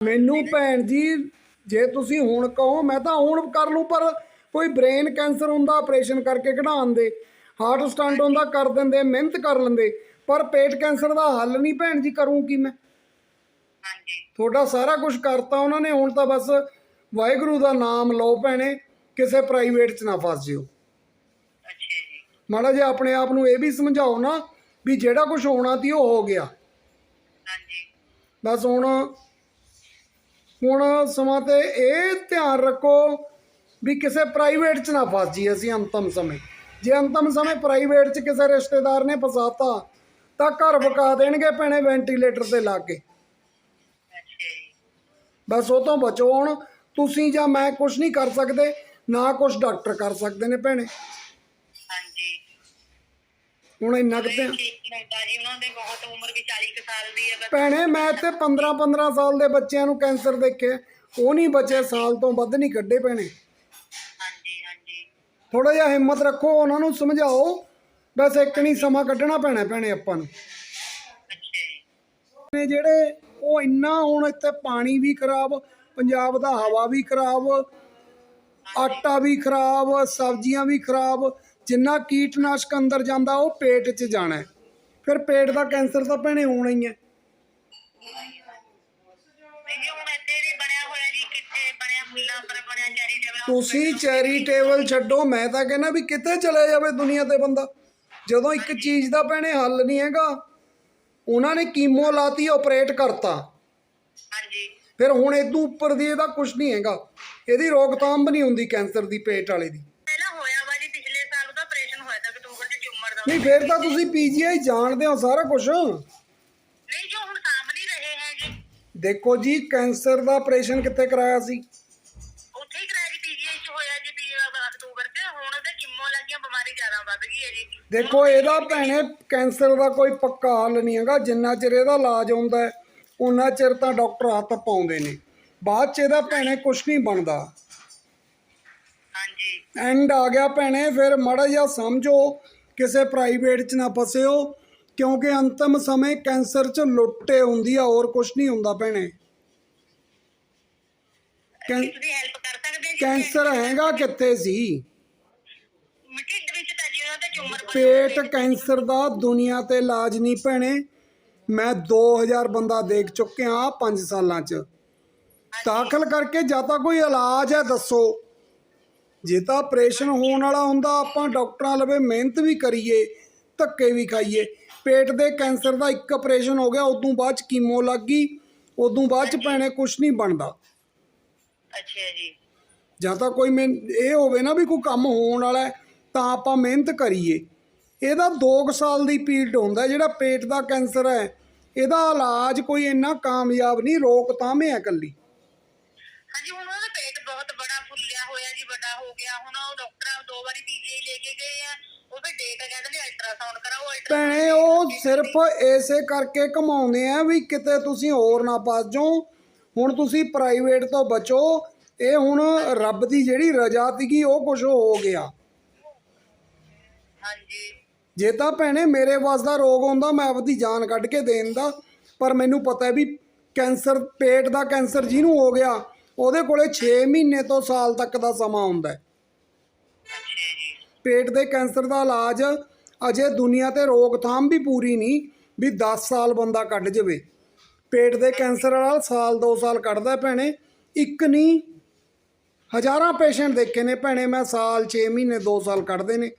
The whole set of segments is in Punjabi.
ਮੈਨੂੰ ਭੈਣ ਜੀ ਜੇ ਤੁਸੀਂ ਹੁਣ ਕਹੋ ਮੈਂ ਤਾਂ ਹੁਣ ਕਰ ਲੂੰ ਪਰ ਕੋਈ ਬ੍ਰੇਨ ਕੈਂਸਰ ਹੁੰਦਾ ਆਪਰੇਸ਼ਨ ਕਰਕੇ ਕਢਾਉਣ ਦੇ ਹਾਰਟ ਸਟੰਟ ਹੁੰਦਾ ਕਰ ਦਿੰਦੇ ਮਿਹਨਤ ਕਰ ਲੈਂਦੇ ਪਰ ਪੇਟ ਕੈਂਸਰ ਦਾ ਹੱਲ ਨਹੀਂ ਭੈਣ ਜੀ ਕਰੂੰ ਕੀ ਮੈਂ? ਹਾਂਜੀ। ਤੁਹਾਡਾ ਸਾਰਾ ਕੁਝ ਕਰਤਾ ਉਹਨਾਂ ਨੇ ਹੁਣ ਤਾਂ ਬਸ ਵਾਹਿਗੁਰੂ ਦਾ ਨਾਮ ਲਓ ਭੈਣੇ ਕਿਸੇ ਪ੍ਰਾਈਵੇਟ 'ਚ ਨਾ ਫਸ ਜਿਓ। ਅੱਛਾ ਜੀ। ਮਾੜਾ ਜਿਹਾ ਆਪਣੇ ਆਪ ਨੂੰ ਇਹ ਵੀ ਸਮਝਾਓ ਨਾ ਵੀ ਜਿਹੜਾ ਕੁਝ ਹੋਣਾ ਸੀ ਉਹ ਹੋ ਗਿਆ। ਹਾਂਜੀ। ਬਸ ਹੁਣ ਹੁਣ ਸਮਾਂ ਤੇ ਇਹ ਧਿਆਨ ਰੱਖੋ ਵੀ ਕਿਸੇ ਪ੍ਰਾਈਵੇਟ 'ਚ ਨਾ ਫਸ ਜੀ ਅਸੀਂ ਅੰਤਮ ਸਮੇਂ। ਜੇ ਅੰਤਮ ਸਮੇਂ ਪ੍ਰਾਈਵੇਟ 'ਚ ਕਿਸੇ ਰਿਸ਼ਤੇਦਾਰ ਨੇ ਫਸਾਤਾ, ਤਾਂ ਘਰ ਵਕਾ ਦੇਣਗੇ ਭੈਣੇ ਵੈਂਟੀਲੇਟਰ ਤੇ ਲਾ ਕੇ। ਬਸ ਉਹ ਤੋਂ ਬਚੋ ਹੁਣ। ਤੁਸੀਂ ਜਾਂ ਮੈਂ ਕੁਝ ਨਹੀਂ ਕਰ ਸਕਦੇ, ਨਾ ਕੁਝ ਡਾਕਟਰ ਕਰ ਸਕਦੇ ਨੇ ਭੈਣੇ। ਹੁਣ ਇੰਨਾ ਕਿਤੇ ਠੀਕ ਲੱਗਦਾ ਜੀ ਉਹਨਾਂ ਦੇ ਬਹੁਤ ਉਮਰ ਵੀ 40 ਕੁ ਸਾਲ ਦੀ ਹੈ ਬਸ ਭੈਣੇ ਮੈਂ ਇੱਥੇ 15 15 ਸਾਲ ਦੇ ਬੱਚਿਆਂ ਨੂੰ ਕੈਂਸਰ ਦੇਖੇ ਉਹ ਨਹੀਂ ਬਚੇ ਸਾਲ ਤੋਂ ਵੱਧ ਨਹੀਂ ਕੱਢੇ ਭੈਣੇ। ਹਾਂਜੀ ਹਾਂਜੀ। ਥੋੜਾ ਜਿਹਾ ਹਿੰਮਤ ਰੱਖੋ ਉਹਨਾਂ ਨੂੰ ਸਮਝਾਓ। ਬਸ ਇੱਕ ਨਹੀਂ ਸਮਾਂ ਕੱਢਣਾ ਪੈਣਾ ਭੈਣੇ ਆਪਾਂ ਨੂੰ। ਅੱਛਾ ਜੀ। ਨੇ ਜਿਹੜੇ ਉਹ ਇੰਨਾ ਹੁਣ ਇੱਥੇ ਪਾਣੀ ਵੀ ਖਰਾਬ ਪੰਜਾਬ ਦਾ ਹਵਾ ਵੀ ਖਰਾਬ ਆਟਾ ਵੀ ਖਰਾਬ ਸਬਜ਼ੀਆਂ ਵੀ ਖਰਾਬ ਜਿੰਨਾ ਕੀਟਨਾਸ਼ਕ ਅੰਦਰ ਜਾਂਦਾ ਉਹ ਪੇਟ 'ਚ ਜਾਣਾ। ਫਿਰ ਪੇਟ ਦਾ ਕੈਂਸਰ ਤਾਂ ਭੈਣੇ ਹੋਣਾ ਹੀ ਹੈ। ਤੁਸੀਂ ਚੈਰੀਟੇਬਲ ਛੱਡੋ ਮੈਂ ਤਾਂ ਕਹਿੰਦਾ ਵੀ ਕਿਤੇ ਚਲੇ ਜਾਵੇ ਦੁਨੀਆ ਤੇ ਬੰਦਾ। ਜਦੋਂ ਇੱਕ ਚੀਜ਼ ਦਾ ਭੈਣੇ ਹੱਲ ਨਹੀਂ ਹੈਗਾ ਉਹਨਾਂ ਨੇ ਕੀਮੋ ਲਾਤੀ ਆਪਰੇਟ ਕਰਤਾ। ਹਾਂਜੀ। ਫਿਰ ਹੁਣ ਇਦੋਂ ਉੱਪਰ ਦੀ ਇਹਦਾ ਕੁਝ ਨਹੀਂ ਹੈਗਾ। ਇਹਦੀ ਰੋਕਥਾਮ ਵੀ ਨਹੀਂ ਹੁੰਦੀ ਕੈਂਸਰ ਦੀ ਪੇਟ ਵਾਲੇ ਦੀ ਪਹਿਲਾਂ ਹੋਇਆ ਵਾ ਜੀ ਪਿਛਲੇ ਸਾਲ ਉਹਦਾ ਆਪਰੇਸ਼ਨ ਹੋਇਆ ਤਾਂ ਅਕਤੂਬਰ ਚ ਟਿਊਮਰ ਦਾ ਨਹੀਂ ਫਿਰ ਤਾਂ ਤੁਸੀਂ ਪੀਜੀਆਈ ਜਾਣਦੇ ਹੋ ਸਾਰਾ ਕੁਝ ਨਹੀਂ ਜੋ ਹੁਣ ਸਾਹਮਣੇ ਰਹੇ ਹੈ ਜੀ ਦੇਖੋ ਜੀ ਕੈਂਸਰ ਦਾ ਆਪਰੇਸ਼ਨ ਕਿੱਥੇ ਕਰਾਇਆ ਸੀ? ਉੱਥੇ ਹੀ ਕਰਾਇਆ ਜੀ ਪੀਜੀਆਈ ਚ ਹੋਇਆ ਜੀ ਪੀ ਅਕਤੂਬਰ ਚ। ਹੁਣ ਉਹਦੇ ਕਿੰਮੋ ਲੱਗੀਆਂ ਬਿਮਾਰੀ ਜ਼ਿਆਦਾ ਵੱਧ ਗਈ ਹੈ ਜੀ। ਦੇਖੋ ਇਹਦਾ ਭੈਣੇ ਕੈਂਸਰ ਦਾ ਕੋਈ ਪੱਕਾ ਹੱਲ ਨਹੀਂ ਹੈਗਾ। ਜਿੰਨਾ ਚਿਰ ਇਹਦਾ ਇਲਾਜ ਹੁੰਦਾ ਹੈ ਉਹਨਾਂ ਚਿਰ ਤਾਂ ਡਾਕਟਰ ਹੱਥ ਪਾਉਂਦੇ ਨੇ। ਬਾਅਦ ਚ ਇਹਦਾ ਭੈਣੇ ਕੁਝ ਨਹੀਂ ਬਣਦਾ। ਹਾਂਜੀ। ਐਂਡ ਆ ਗਿਆ ਭੈਣੇ ਫਿਰ ਮਾੜਾ ਜਿਹਾ ਸਮਝੋ। ਕਿਸੇ ਪ੍ਰਾਈਵੇਟ 'ਚ ਨਾ ਫਸਿਓ ਕਿਉਂਕਿ ਅੰਤਮ ਸਮੇਂ ਕੈਂਸਰ 'ਚ ਲੁੱਟੇ ਹੁੰਦੀ ਆ ਹੋਰ ਕੁਝ ਨਹੀਂ ਹੁੰਦਾ ਭੈਣੇ। ਕੈਂ- ਕੀ ਤੁਸੀਂ ਹੈਲਪ ਕਰ ਸਕਦੇ ਜੀ? ਕੈਂਸਰ ਹੈਗਾ ਕਿੱਥੇ ਸੀ? ਢਿੱਡ ਵਿੱਚ ਤਾਂ ਜੀ ਉਹਨਾਂ ਦਾ ਟਿਊਮਰ ਪੇਟ ਕੈਂਸਰ ਦਾ ਦੁਨੀਆ ਤੇ ਇਲਾਜ ਨਹੀਂ ਭੈਣੇ। ਮੈਂ 2000 ਬੰਦਾ ਦੇਖ ਚੁੱਕਿਆ 5 ਸਾਲਾਂ 'ਚ। ਦਾਖਲ ਕਰਕੇ ਜਾਂ ਤਾਂ ਕੋਈ ਇਲਾਜ ਹੈ ਦੱਸੋ। ਜੇ ਤਾਂ ਆਪਰੇਸ਼ਨ ਹੋਣ ਵਾਲਾ ਹੁੰਦਾ ਆਪਾਂ ਡਾਕਟਰਾਂ ਲਵੇ ਮਿਹਨਤ ਵੀ ਕਰੀਏ ਧੱਕੇ ਵੀ ਖਾਈਏ। ਪੇਟ ਦੇ ਕੈਂਸਰ ਦਾ ਇੱਕ ਆਪਰੇਸ਼ਨ ਹੋ ਗਿਆ ਉਦੋਂ ਬਾਅਦ ਚ ਕੀਮੋ ਲੱਗ ਗਈ ਉਦੋਂ ਬਾਅਦ ਚ ਭੈਣੇ ਕੁਝ ਨਹੀਂ ਬਣਦਾ। ਅੱਛਾ ਜੀ। ਜਾਂ ਤਾਂ ਕੋਈ ਮੈਂ ਇਹ ਹੋਵੇ ਨਾ ਵੀ ਕੋਈ ਕੰਮ ਹੋਣ ਵਾਲਾ ਤਾਂ ਆਪਾਂ ਮਿਹਨਤ ਕਰੀਏ। ਇਹਦਾ 2 ਸਾਲ ਦੀ ਪੀਰੀਅਡ ਹੁੰਦਾ ਜਿਹੜਾ ਪੇਟ ਦਾ ਕੈਂਸਰ ਹੈ ਇਹਦਾ ਇਲਾਜ ਕੋਈ ਇੰਨਾ ਕਾਮਯਾਬ ਨਹੀਂ ਰੋਕਥਾਮ ਹੈ ਇਕੱਲੀ। ਹਾਂਜੀ ਹੁਣ ਉਹਦਾ ਪੇਟ ਬਹੁਤ ਬੜਾ ਫੁੱਲਿਆ ਹੋਇਆ ਜੀ ਵੱਡਾ ਹੋ ਗਿਆ। ਹੁਣ ਉਹ ਡਾਕਟਰ ਦੋ ਵਾਰੀ ਪੀਜੀਆਈ ਲੈ ਕੇ ਗਏ ਆ। ਉਹ ਫਿਰ ਡੇਟ ਕਹਿੰਦੇ ਨੇ ਅਲਟਰਾਸਾਊਂਡ ਕਰਾਓ ਭੈਣੇ ਉਹ ਸਿਰਫ ਐਸੇ ਕਰਕੇ ਕਮਾਉਂਦੇ ਆ ਵੀ ਕਿਤੇ ਤੁਸੀਂ ਹੋਰ ਨਾ ਫਸ ਜਾਓ। ਹੁਣ ਤੁਸੀਂ ਪ੍ਰਾਈਵੇਟ ਤੋਂ ਬਚੋ। ਇਹ ਹੁਣ ਰੱਬ ਦੀ ਜਿਹੜੀ ਰਜ਼ਾ ਸੀਗੀ ਉਹ ਕੁਝ ਹੋ ਗਿਆ। ਹਾਂਜੀ। ਜੇ ਤਾਂ ਭੈਣੇ ਮੇਰੇ ਵੱਸ ਦਾ ਰੋਗ ਹੁੰਦਾ ਮੈਂ ਆਪਦੀ ਜਾਨ ਕੱਢ ਕੇ ਦੇਣ ਦਾ ਪਰ ਮੈਨੂੰ ਪਤਾ ਹੈ ਵੀ ਕੈਂਸਰ ਪੇਟ ਦਾ ਕੈਂਸਰ ਜਿਹਨੂੰ ਹੋ ਗਿਆ ਉਹਦੇ ਕੋਲੇ 6 ਮਹੀਨੇ ਤੋਂ ਸਾਲ ਤੱਕ ਦਾ ਸਮਾਂ ਹੁੰਦਾ ਹੈ। ਪੇਟ ਦੇ ਕੈਂਸਰ ਦਾ ਇਲਾਜ ਅਜੇ ਦੁਨੀਆ ਤੇ ਰੋਕਥਾਮ ਵੀ ਪੂਰੀ ਨਹੀਂ ਵੀ 10 ਸਾਲ ਬੰਦਾ ਕੱਢ ਜਵੇ। ਪੇਟ ਦੇ ਕੈਂਸਰ ਵਾਲਾ ਸਾਲ 2 ਸਾਲ ਕੱਢਦਾ ਭੈਣੇ। ਇੱਕ ਨਹੀਂ, ਹਜ਼ਾਰਾਂ ਪੇਸ਼ੈਂਟ ਦੇਖੇ ਨੇ ਭੈਣੇ, ਮੈਂ ਸਾਲ 6 ਮਹੀਨੇ 2 ਸਾਲ ਕੱਢਦੇ ਨੇ।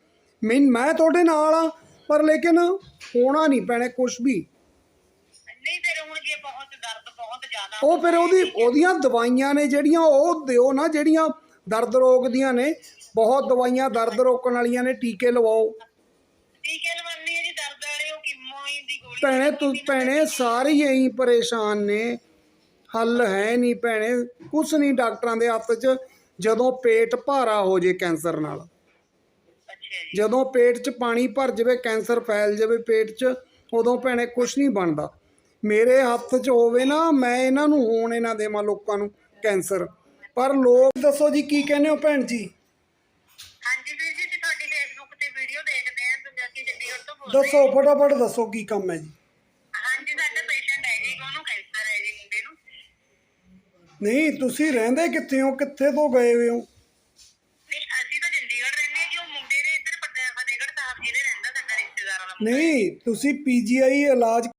ਮੈਂ ਮੈਂ ਤੁਹਾਡੇ ਨਾਲ ਆ, ਪਰ ਲੇਕਿਨ ਹੋਣਾ ਨਹੀਂ ਭੈਣੇ ਕੁਝ ਵੀ। ਨਹੀਂ ਜੇ ਬਹੁਤ ਦਰਦ ਬਹੁਤ ਜ਼ਿਆਦਾ ਉਹ ਫਿਰ ਉਹਦੀ ਉਹਦੀਆਂ ਦਵਾਈਆਂ ਨੇ ਜਿਹੜੀਆਂ ਉਹ ਦਿਓ ਨਾ ਜਿਹੜੀਆਂ ਦਰਦ ਰੋਗ ਦੀਆਂ ਨੇ। ਬਹੁਤ ਦਵਾਈਆਂ ਦਰਦ ਰੋਕਣ ਵਾਲੀਆਂ ਨੇ ਟੀਕੇ ਲਵਾਓ। ਟੀਕੇ ਲਵਾਉਣੀ ਹੈ ਜੀ ਦਰਦ ਵਾਲੇ ਉਹ ਕਿਮੋ ਦੀ ਗੋਲੀ ਭੈਣੇ ਤੂੰ ਭੈਣੇ ਸਾਰੇ ਹੀ ਇਹੀ ਪਰੇਸ਼ਾਨ ਨੇ। ਹੱਲ ਹੈ ਨਹੀਂ ਭੈਣੇ ਕੁਛ ਨਹੀਂ ਡਾਕਟਰਾਂ ਦੇ ਹੱਥ 'ਚ ਜਦੋਂ ਪੇਟ ਭਾਰਾ ਹੋ ਜੇ ਕੈਂਸਰ ਨਾਲ। ਜਦੋਂ ਪੇਟ 'ਚ ਪਾਣੀ ਭਰ ਜਾਵੇ ਕੈਂਸਰ ਫੈਲ ਜਾਵੇ ਪੇਟ 'ਚ ਉਦੋਂ ਭੈਣੇ ਕੁਛ ਨਹੀਂ ਬਣਦਾ। ਮੇਰੇ ਹੱਥ 'ਚ ਹੋਵੇ ਨਾ ਮੈਂ ਇਹਨਾਂ ਨੂੰ ਹੋਣ ਇਹਨਾਂ ਦੇਵਾਂ ਲੋਕਾਂ ਨੂੰ ਕੈਂਸਰ। ਪਰ ਲੋਕ ਦੱਸੋ ਜੀ ਕੀ ਕਹਿੰਦੇ ਹੋ ਭੈਣ ਜੀ? ਹਾਂਜੀ ਵੀਰ ਜੀ ਜੀ ਤੁਹਾਡੀ ਫੇਸਬੁੱਕ ਤੇ ਵੀਡੀਓ ਦੇਖਦੇ ਆਂ ਤੁਸੀਂ ਅਸੀਂ ਚੰਡੀਗੜ੍ਹ ਤੋਂ ਬੋਲ ਰਹੇ ਦੱਸੋ ਫਟਾਫਟ ਦੱਸੋ ਕੀ ਕੰਮ ਹੈ ਜੀ। ਹਾਂਜੀ ਸਾਡਾ ਪੇਸ਼ੈਂਟ ਹੈ ਜੀ ਉਹਨੂੰ ਕੈਂਸਰ ਹੈ ਜੀ ਮੁੰਡੇ ਨੂੰ। ਨਹੀਂ ਤੁਸੀਂ ਰਹਿੰਦੇ ਕਿੱਥੇ ਹੋ? ਕਿੱਥੇ ਤੋਂ ਗਏ ਹੋਏ ਹੋ? ਨਹੀਂ ਅਸੀਂ ਤਾਂ ਚੰਡੀਗੜ੍ਹ ਰਹਿੰਦੇ ਹਾਂ ਜੀ ਉਹ ਮੁੰਡੇ ਨੇ ਇੱਧਰ ਫਤਿਹ- ਫਤਿਹਗੜ੍ਹ ਸਾਹਿਬ ਜ਼ਿਲ੍ਹੇ ਰਹਿੰਦਾ ਸਾਡਾ ਰਿਸ਼ਤੇਦਾਰਾਂ ਦਾ ਮੁੰਡਾ। ਨਹੀਂ ਤੁਸੀਂ ਪੀਜੀਆਈ ਇਲਾਜ